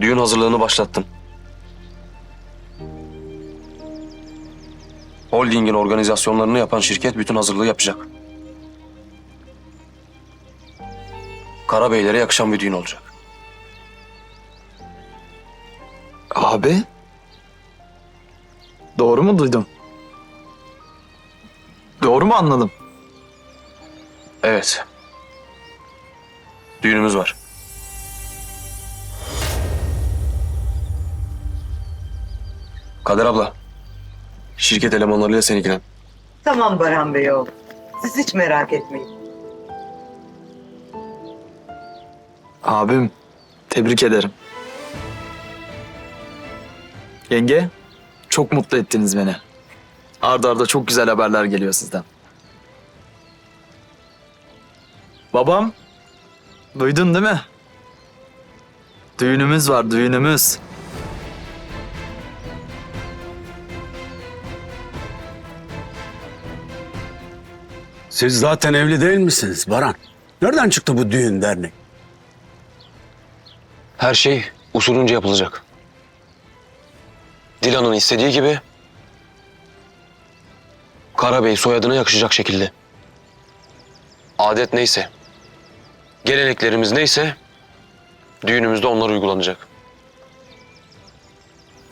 Düğün hazırlığını başlattım. Holding'in organizasyonlarını yapan şirket bütün hazırlığı yapacak. Karabeylere yakışan bir düğün olacak. Abi. Doğru mu duydum? Doğru mu anladım? Evet. Düğünümüz var. Kader abla. Şirket elemanlarıyla sen ilgilen. Tamam Baran Bey oğlum. Siz hiç merak etmeyin. Abim, tebrik ederim. Yenge, çok mutlu ettiniz beni. Arda arda çok güzel haberler geliyor sizden. Babam, duydun değil mi? Düğünümüz var, düğünümüz. Siz zaten evli değil misiniz Baran? Nereden çıktı bu düğün dernek? Her şey usulünce yapılacak. Dilan'ın istediği gibi Karabey soyadına yakışacak şekilde. Adet neyse, geleneklerimiz neyse düğünümüzde onlar uygulanacak.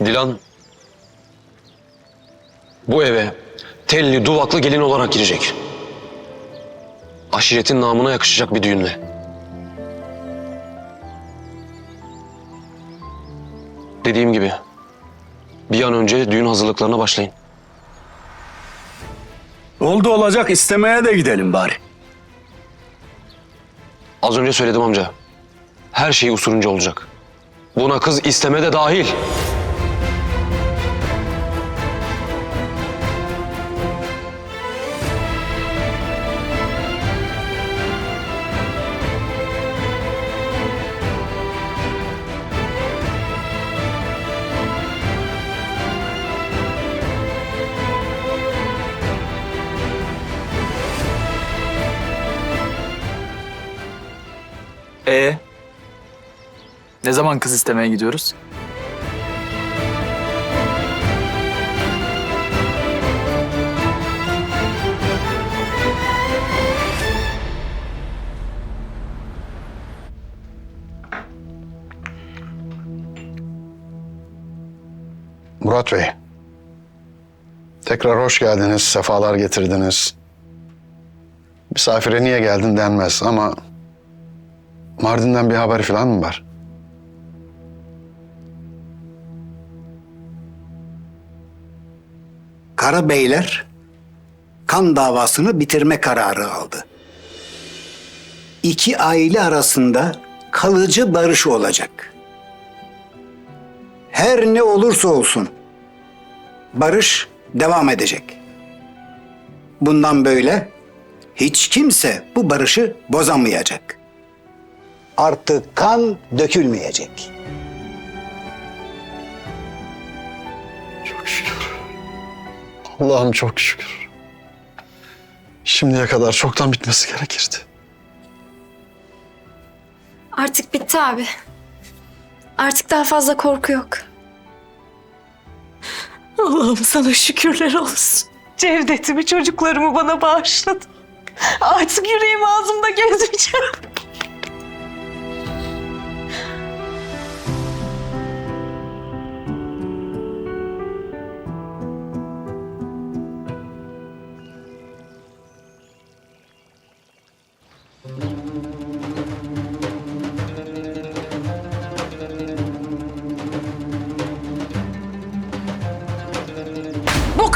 Dilan bu eve telli duvaklı gelin olarak girecek. Aşiretin namına yakışacak bir düğünle. Dediğim gibi bir an önce düğün hazırlıklarına başlayın. Oldu olacak istemeye de gidelim bari. Az önce söyledim amca. Her şey usulünce olacak. Buna kız isteme de dahil. E ne zaman kız istemeye gidiyoruz? Murat Bey. Tekrar hoş geldiniz, sefalar getirdiniz. Misafire niye geldin denmez ama... Mardin'den bir haber falan mı var? Karabeyler kan davasını bitirme kararı aldı. İki aile arasında kalıcı barış olacak. Her ne olursa olsun barış devam edecek. Bundan böyle hiç kimse bu barışı bozamayacak. Artık kan dökülmeyecek. Çok şükür. Allah'ım çok şükür. Şimdiye kadar çoktan bitmesi gerekirdi. Artık bitti abi. Artık daha fazla korku yok. Allah'ım sana şükürler olsun. Cevdetimi, çocuklarımı bana bağışladın. Artık yüreğim ağzımda gezmeyeceğim.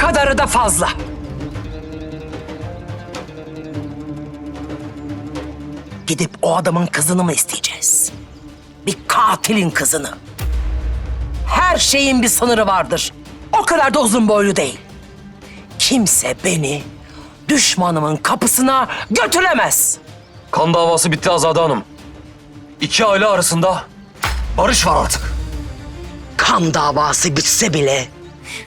Kadarı da fazla. Gidip o adamın kızını mı isteyeceğiz? Bir katilin kızını. Her şeyin bir sınırı vardır. O kadar da uzun boylu değil. Kimse beni düşmanımın kapısına götüremez. Kan davası bitti Azade Hanım. İki aile arasında barış var artık. Kan davası bitse bile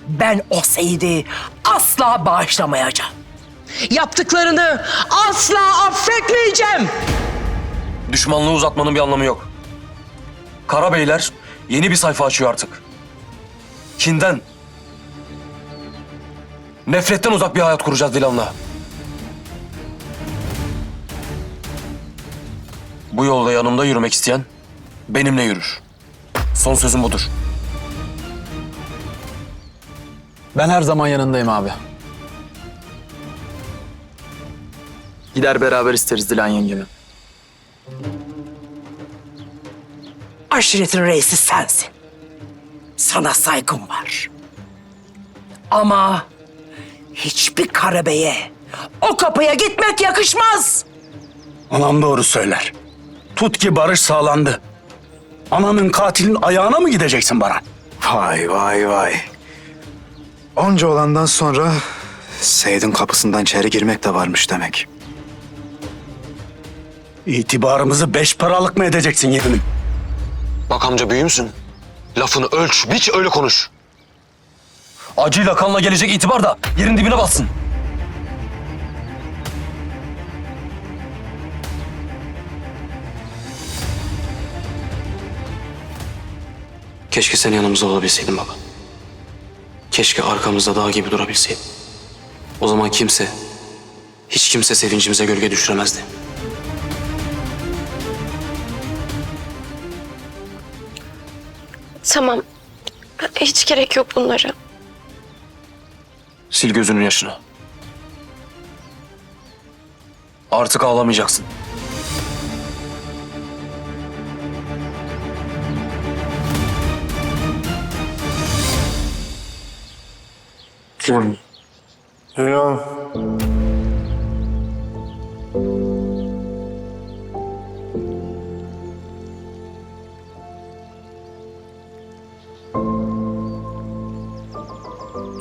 ben o Seyit'i asla bağışlamayacağım. Yaptıklarını asla affetmeyeceğim. Düşmanlığı uzatmanın bir anlamı yok. Karabeyler yeni bir sayfa açıyor artık. Kinden, nefretten uzak bir hayat kuracağız Dilan'la. Bu yolda yanımda yürümek isteyen benimle yürür. Son sözüm budur. Ben her zaman yanındayım abi. Gider beraber isteriz Dilan yengemi. Aşiretin reisi sensin. Sana saygım var. Ama hiçbir karabeye o kapıya gitmek yakışmaz. Anam doğru söyler. Tut ki barış sağlandı. Ananın katilin ayağına mı gideceksin Baran? Vay vay vay. Onca olandan sonra Seyit'in kapısından içeri girmek de varmış demek. İtibarımızı beş paralık mı edeceksin yeğenim? Bak amca büyüğü müsün? Lafını ölç, biç öyle konuş. Acıyla kanla gelecek itibar da yerin dibine bassın. Keşke sen yanımızda olabilseydin baba. Keşke arkamızda dağ gibi durabilseydin. O zaman kimse, hiç kimse sevincimize gölge düşüremezdi. Tamam. Hiç gerek yok bunları. Sil gözünün yaşını. Artık ağlamayacaksın.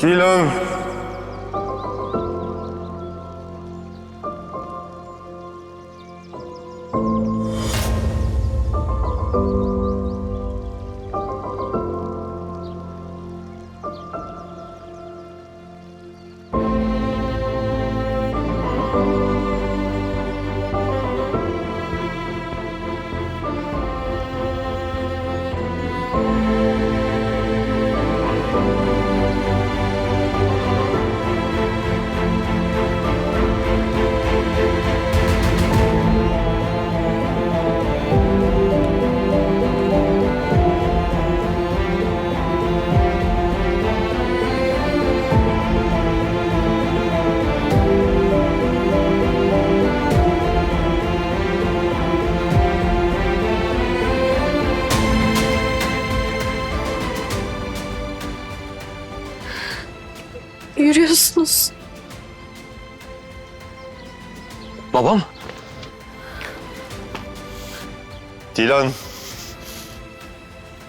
Dilan. Yürüyorsunuz. Babam? Dilan.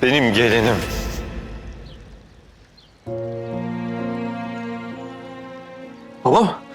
Benim gelinim. Babam?